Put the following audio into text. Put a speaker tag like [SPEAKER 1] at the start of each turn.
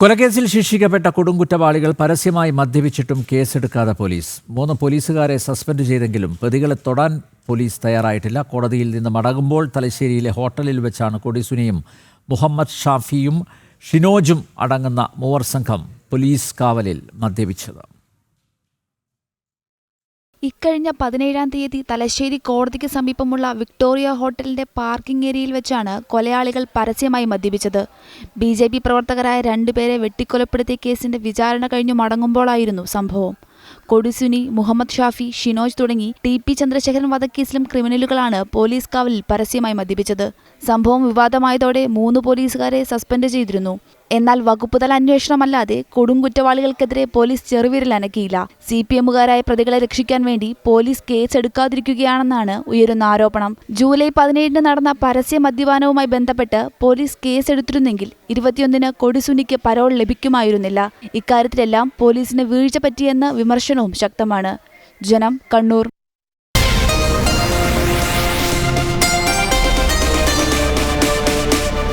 [SPEAKER 1] കൊലക്കേസിൽ ശിക്ഷിക്കപ്പെട്ട കൊടുങ്കുറ്റവാളികൾ പരസ്യമായി മദ്യപിച്ചിട്ടും കേസെടുക്കാതെ പോലീസ്. മൂന്ന് പോലീസുകാരെ സസ്പെൻഡ് ചെയ്തെങ്കിലും പ്രതികളെ തൊടാൻ പോലീസ് തയ്യാറായിട്ടില്ല. കോടതിയിൽ നിന്ന് മടങ്ങുമ്പോൾ തലശ്ശേരിയിലെ ഹോട്ടലിൽ വെച്ചാണ് കൊടിസുനിയും മുഹമ്മദ് ഷാഫിയും ഷിനോജും അടങ്ങുന്ന മൂവർ സംഘം പോലീസ് കാവലിൽ മദ്യപിച്ചത്.
[SPEAKER 2] ഇക്കഴിഞ്ഞ പതിനേഴാം തീയതി തലശ്ശേരി കോടതിക്ക് സമീപമുള്ള വിക്ടോറിയ ഹോട്ടലിന്റെ പാർക്കിംഗ് ഏരിയയിൽ വെച്ചാണ് കൊലയാളികൾ പരസ്യമായി മദ്യപിച്ചത്. ബി ജെ പി പ്രവർത്തകരായ രണ്ടുപേരെ വെട്ടിക്കൊലപ്പെടുത്തിയ കേസിന്റെ വിചാരണ കഴിഞ്ഞു മടങ്ങുമ്പോഴായിരുന്നു സംഭവം. കൊടിസുനി മുഹമ്മദ് ഷാഫി ഷിനോജ് തുടങ്ങി ടി പി ചന്ദ്രശേഖരൻ വധക്കേസിലും ക്രിമിനലുകളാണ് പോലീസ് കാവലിൽ പരസ്യമായി മദ്യപിച്ചത്. സംഭവം വിവാദമായതോടെ മൂന്ന് പോലീസുകാരെ സസ്പെൻഡ് ചെയ്തിരുന്നു. എന്നാൽ വകുപ്പുതല അന്വേഷണമല്ലാതെ കൊടുങ്കുറ്റവാളികൾക്കെതിരെ പോലീസ് ചെറുവിരലനക്കിയില്ല സി പി എമ്മുകാരായ പ്രതികളെ രക്ഷിക്കാൻ വേണ്ടി പോലീസ് കേസ് എടുക്കാതിരിക്കുകയാണെന്നാണ് ഉയരുന്ന ആരോപണം. ജൂലൈ പതിനേഴിന് നടന്ന പരസ്യ മദ്യപാനവുമായി ബന്ധപ്പെട്ട് പോലീസ് കേസ് കേസെടുത്തിരുന്നെങ്കിൽ ഇരുപത്തിയൊന്നിന് കൊടിസുനിക്ക് പരോൾ ലഭിക്കുമായിരുന്നില്ല. ഇക്കാര്യത്തിലെല്ലാം പോലീസിന് വീഴ്ച പറ്റിയെന്ന വിമർശനവും ശക്തമാണ്. ജനം കണ്ണൂർ.